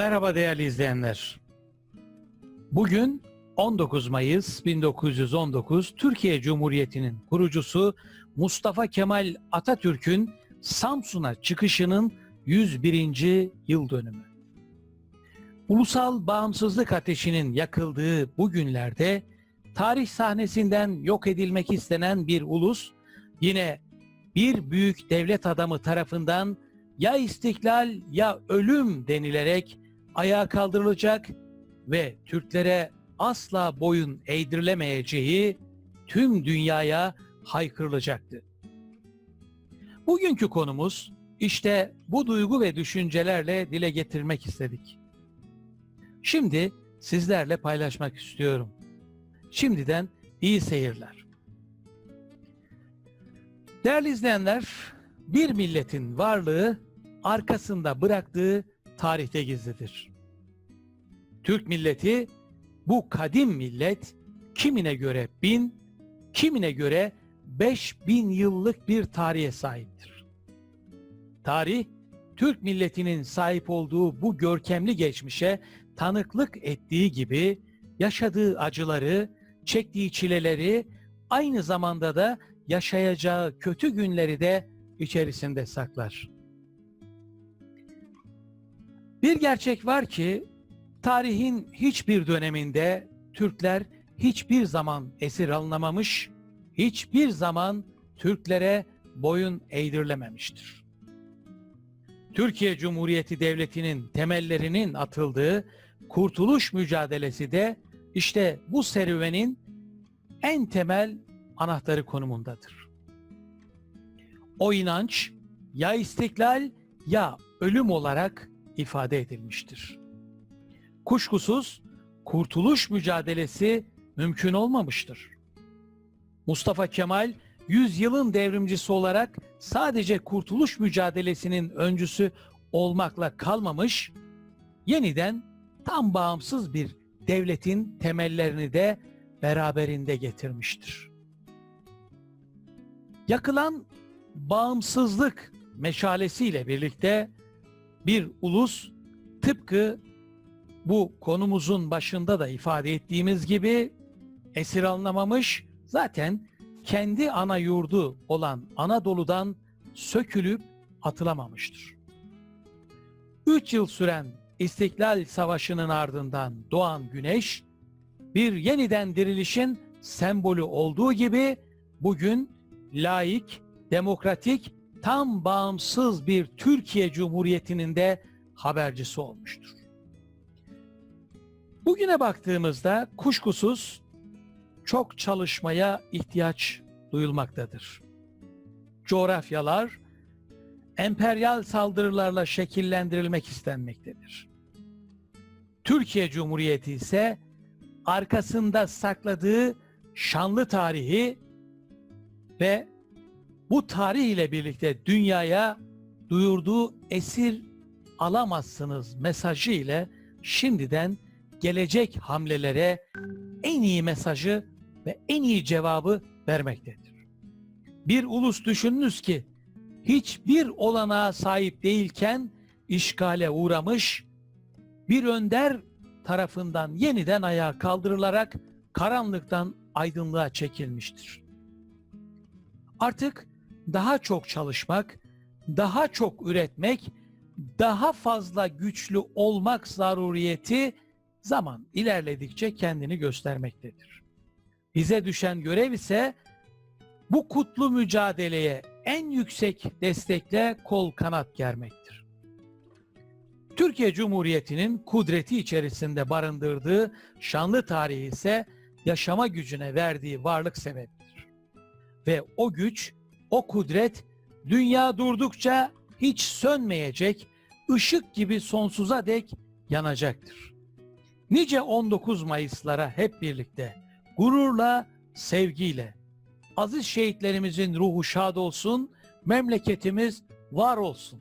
Merhaba değerli izleyenler. Bugün 19 Mayıs 1919 Türkiye Cumhuriyeti'nin kurucusu Mustafa Kemal Atatürk'ün Samsun'a çıkışının 101. yıl dönümü. Ulusal bağımsızlık ateşinin yakıldığı bu günlerde tarih sahnesinden yok edilmek istenen bir ulus yine bir büyük devlet adamı tarafından ya istiklal ya ölüm denilerek ayağa kaldırılacak ve Türklere asla boyun eğdirilemeyeceği tüm dünyaya haykırılacaktı. Bugünkü konumuz işte bu duygu ve düşüncelerle dile getirmek istedik. Şimdi sizlerle paylaşmak istiyorum. Şimdiden iyi seyirler. Değerli izleyenler, bir milletin varlığı arkasında bıraktığı tarihte gizlidir. Türk milleti bu kadim millet kimine göre bin, kimine göre beş bin yıllık bir tarihe sahiptir. Tarih, Türk milletinin sahip olduğu bu görkemli geçmişe tanıklık ettiği gibi yaşadığı acıları, çektiği çileleri, aynı zamanda da yaşayacağı kötü günleri de içerisinde saklar. Bir gerçek var ki tarihin hiçbir döneminde Türkler hiçbir zaman esir alınamamış, hiçbir zaman Türklere boyun eğdirilememiştir. Türkiye Cumhuriyeti Devleti'nin temellerinin atıldığı kurtuluş mücadelesi de işte bu serüvenin en temel anahtarı konumundadır. O inanç ya istiklal ya ölüm olarak ifade edilmiştir. Kuşkusuz kurtuluş mücadelesi mümkün olmamıştır. Mustafa Kemal yüzyılın devrimcisi olarak sadece kurtuluş mücadelesinin öncüsü olmakla kalmamış, yeniden tam bağımsız bir devletin temellerini de beraberinde getirmiştir. Yakılan bağımsızlık meşalesiyle birlikte bir ulus tıpkı bu konumuzun başında da ifade ettiğimiz gibi esir alınamamış zaten kendi ana yurdu olan Anadolu'dan sökülüp atılamamıştır. Üç yıl süren İstiklal Savaşı'nın ardından doğan güneş bir yeniden dirilişin sembolü olduğu gibi bugün laik, demokratik, tam bağımsız bir Türkiye Cumhuriyeti'nin de habercisi olmuştur. Bugüne baktığımızda kuşkusuz çok çalışmaya ihtiyaç duyulmaktadır. Coğrafyalar emperyal saldırılarla şekillendirilmek istenmektedir. Türkiye Cumhuriyeti ise arkasında sakladığı şanlı tarihi ve bu tarih ile birlikte dünyaya duyurduğu esir alamazsınız mesajı ile şimdiden gelecek hamlelere en iyi mesajı ve en iyi cevabı vermektedir. Bir ulus düşününüz ki hiçbir olanağa sahip değilken işgale uğramış, bir önder tarafından yeniden ayağa kaldırılarak karanlıktan aydınlığa çekilmiştir. Artık daha çok çalışmak, daha çok üretmek, daha fazla güçlü olmak zaruriyeti zaman ilerledikçe kendini göstermektedir. Bize düşen görev ise bu kutlu mücadeleye en yüksek destekle kol kanat germektir. Türkiye Cumhuriyeti'nin kudreti içerisinde barındırdığı şanlı tarihi ise yaşama gücüne verdiği varlık sebebidir. Ve o güç, o kudret dünya durdukça hiç sönmeyecek, ışık gibi sonsuza dek yanacaktır. Nice 19 Mayıs'lara hep birlikte gururla, sevgiyle aziz şehitlerimizin ruhu şad olsun, memleketimiz var olsun.